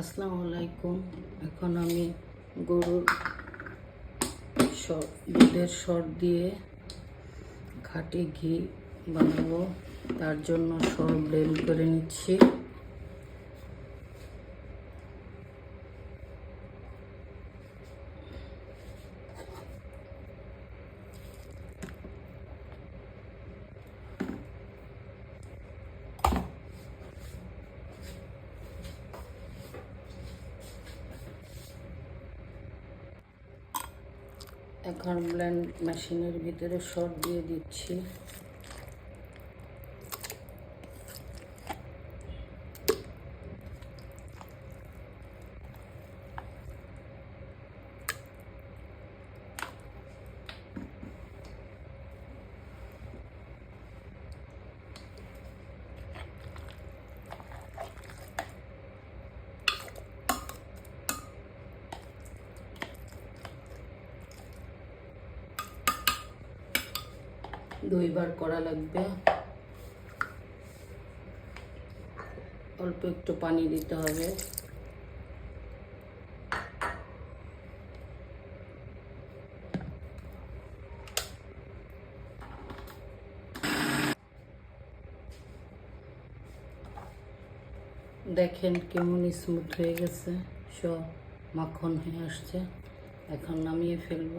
আসসালামু আলাইকুম। এখন আমি গরুর দুধের সর দিয়ে খাঁটি ঘি বানাবো। তার জন্য সর ব্লেন্ড করে নিচ্ছি। এখন ব্ল্যান্ড মেশিনের ভিতরে শর্ট দিয়ে দিচ্ছি। দুইবার করা লাগবে। অল্প একটু পানি দিতে হবে। দেখেন কেমন স্মুথ হয়ে গেছে। সব মাখন হয়ে আসছে। এখন নামিয়ে ফেলব।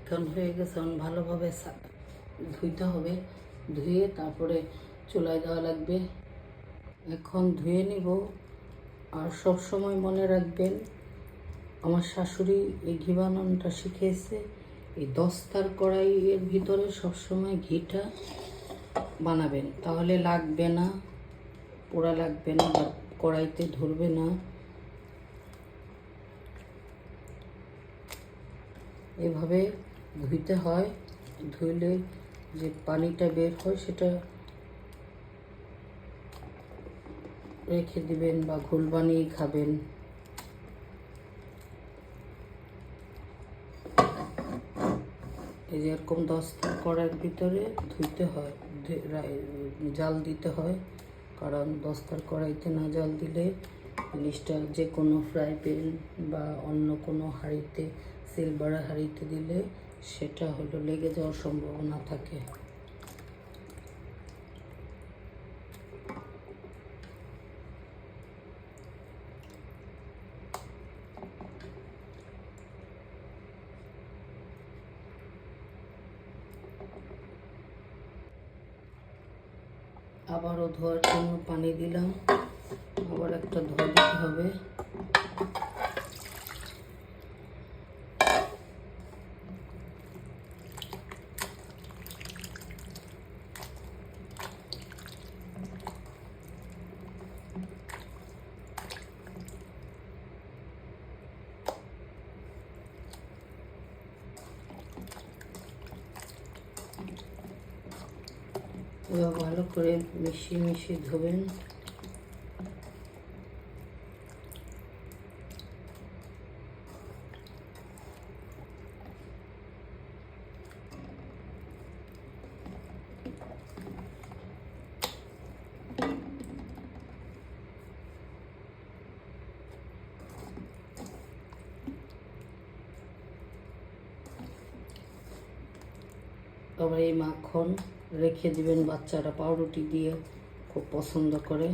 এখন হয়ে গেছে, এখন ভালোভাবে ধুইতে হবে। ধুয়ে তারপরে চুলায় দেওয়া লাগবে। এখন ধুয়ে নিব। আর সব সময় মনে রাখবেন, আমার শাশুড়ি এই ঘি বানানোটা শিখিয়েছে এই দস্তার কড়াইয়ের ভিতরে সবসময় ঘিটা বানাবেন। তাহলে লাগবে না, পোড়া লাগবে না বা কড়াইতে ধরবে না। এভাবে ধুইতে হয়, ধুইলে যে পানিটা বের হয় সেটা রেখে দিবেন বা ঘোল বানিয়ে খাবেন। এই যে এরকম দস্তা করার ভিতরে ধুইতে হয় জাল দিতে হয়, কারণ দস্তার কড়াইতে না জাল দিলে জিনিসটা যে কোনো ফ্রাই প্যান বা অন্য কোনো হাঁড়িতে সিলভার হাঁড়িতে দিলে সেটা হলো লেগে যাওয়ার সম্ভাবনা থাকে। আবারও ধোয়ার জন্য পানি দিলাম। আবার একটা ধোয়া দিতে হবে। এবার ভালো করে মিশিয়ে মিশিয়ে ধোবেন। তবে এই মাখন রেখে দিবেন বাচ্চারা পাউরুটি দিয়ে খুব পছন্দ করে।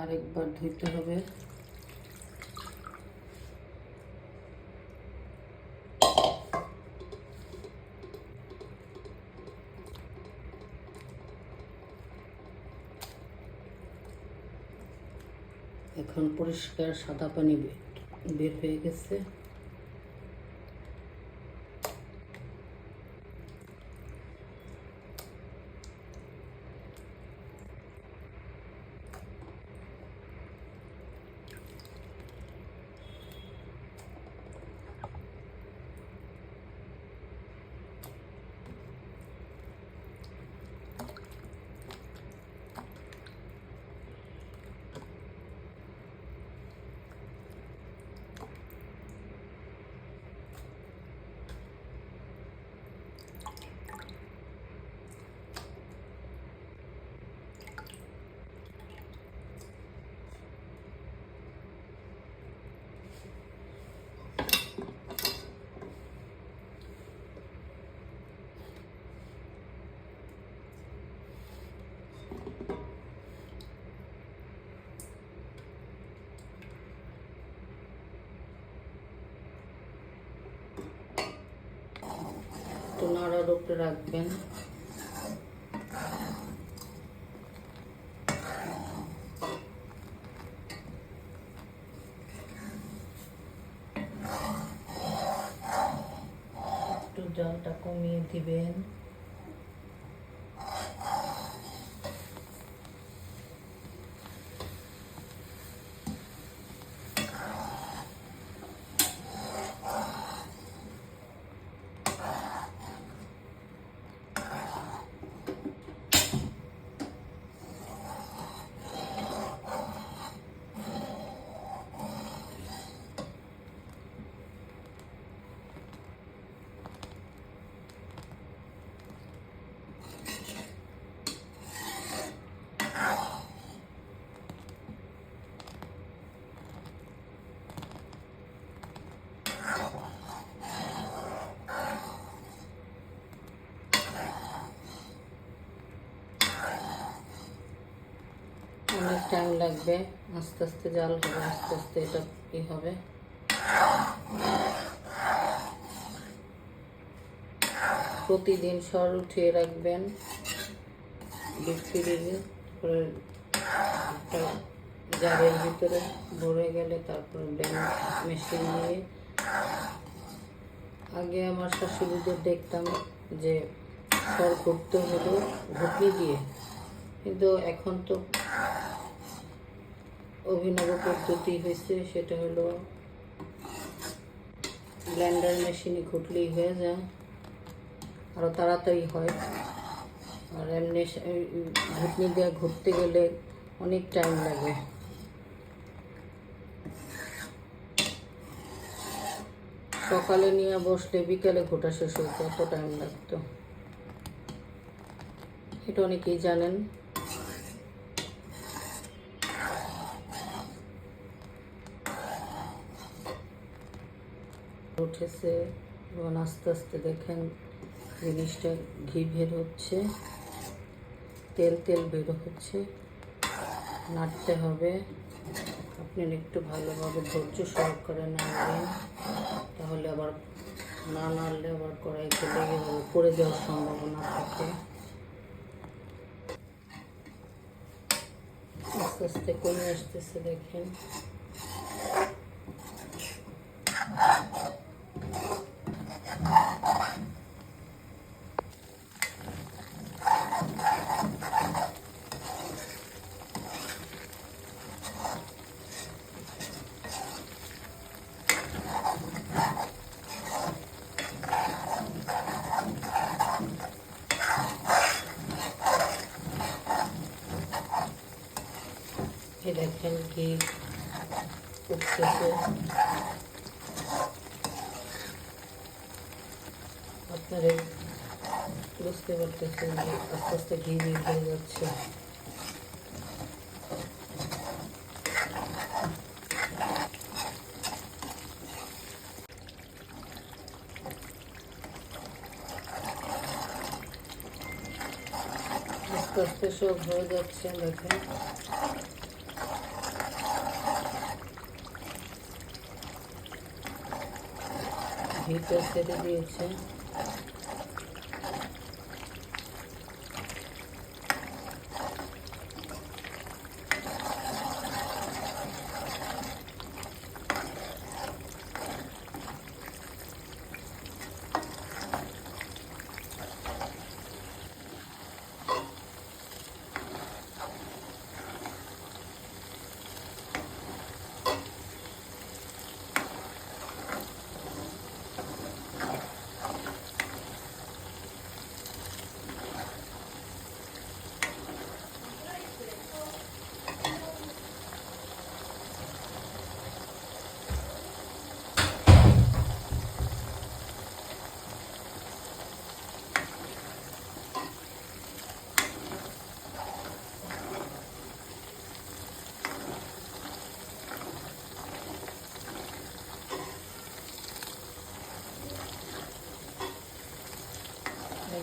আরেকবার ধুইতে হবে। এখন পরিষ্কার সাদা পানি বের হয়ে গেছে। একটু রাখবেন। একটু জলটা কমিয়ে দিবেন অনেক টাইম লাগবে, আস্তে আস্তে জাল হবে আস্তে আস্তে এটা ই হবে। প্রতিদিন সর উঠিয়ে রাখবেন। ডিপ তারপরে জারের ভিতরে ভরে গেলে তারপরে ব্যান্ড মেশিন দিয়ে আগে আমার শাশুড়িদের দেখতাম যে সর ঘুরতে হলো ঘুটনি দিয়ে কিন্তু এখন তো অভিনব পদ্ধতি হয়েছে, সেটা হলো ব্লেন্ডার মেশিনে ঘুটলেই হয়ে যায় আরও তাড়াতাড়ি হয়। আর এমনি ঘুটনি দিয়ে ঘুরতে গেলে অনেক টাইম লাগে। সকালে নিয়ে বসলে বিকালে ঘোটা শেষ হতো এত টাইম লাগতো। এটা অনেকেই জানেন। উঠেছে এবং আস্তে আস্তে দেখেন জিনিসটা ঘি বের হচ্ছে, তেল তেল বের হচ্ছে। নাড়তে হবে। আপনি একটু ভালোভাবে ধৈর্য সহকারে নাড়বেন, তাহলে আবার না নাড়লে আবার কড়াইতে লেগে যাবে, পড়ে যাওয়ার সম্ভাবনা থাকে। আস্তে আস্তে কমে আসতেছে, দেখেন। এই দেখেন কি উঠতেছে আপনারা বুঝতে পারতেছেন যে আস্তে আস্তে ঘি বের হয়ে যাচ্ছে আস্তে আস্তে সব হয়ে যাচ্ছে দেখেন büyük gösterildiği için.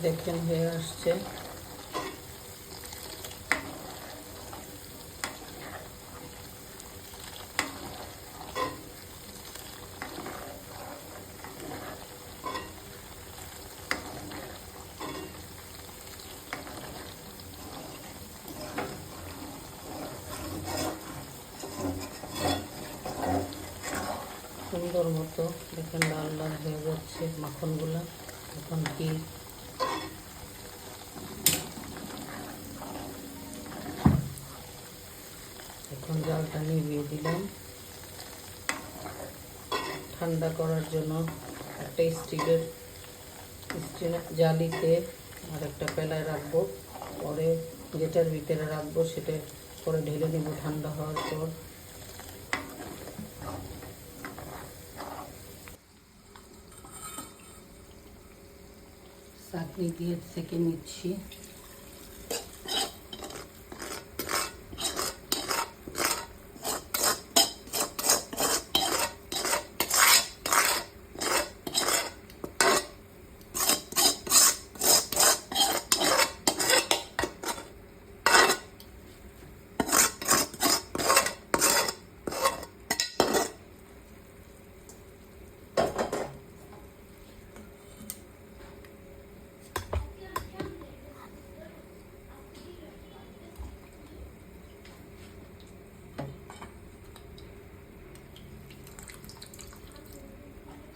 দেখেন হয়ে আসছে। সুন্দর মতো দেখেন লাল লাল হয়ে যাচ্ছে মাখনগুলো। এখন কি এখন জালটা নিভিয়ে দিলাম। ঠান্ডা করার জন্য একটা স্টিলের স্টিলের জালিতে আর একটা পেলায় রাখব। পরে যেটার ভিতরে রাখব, সেটা পরে ঢেলে নেব ঠান্ডা হওয়ার পর। চাটনি দিয়ে সেকে নিচ্ছি।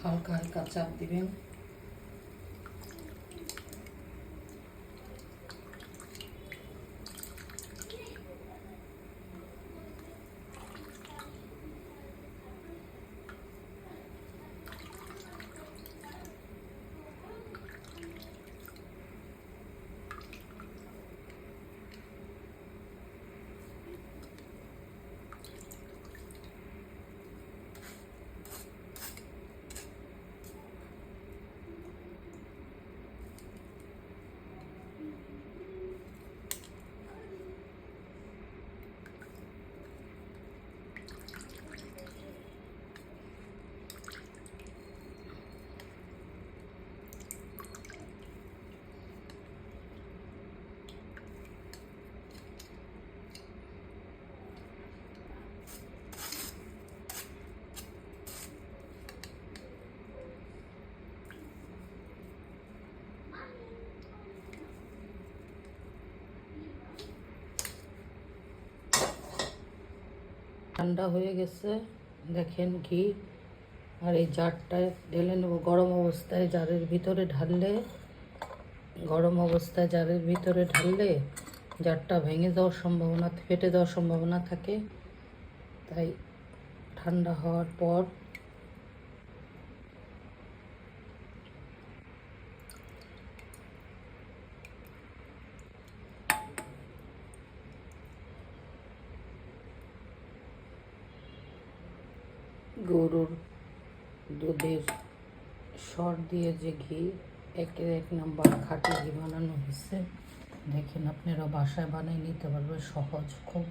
হালকা হালকা চাপ দিবেন ঠান্ডা হয়ে গেছে। দেখেন ঘি। আর এই জারটায় ঢেলে নেব। গরম অবস্থায় জারের ভিতরে ঢাললে, গরম অবস্থায় জারের ভিতরে ঢাললে জারটা ভেঙে যাওয়ার সম্ভাবনা, ফেটে যাওয়ার সম্ভাবনা থাকে। তাই ঠান্ডা হওয়ার পর গরুর দুধের সর দিয়ে যে ঘি, একে এক নাম্বার খাঁটি ঘি বানানো হয়েছে। দেখেন, আপনারা বাসায় বানিয়ে নিতে পারবে সহজ, খুব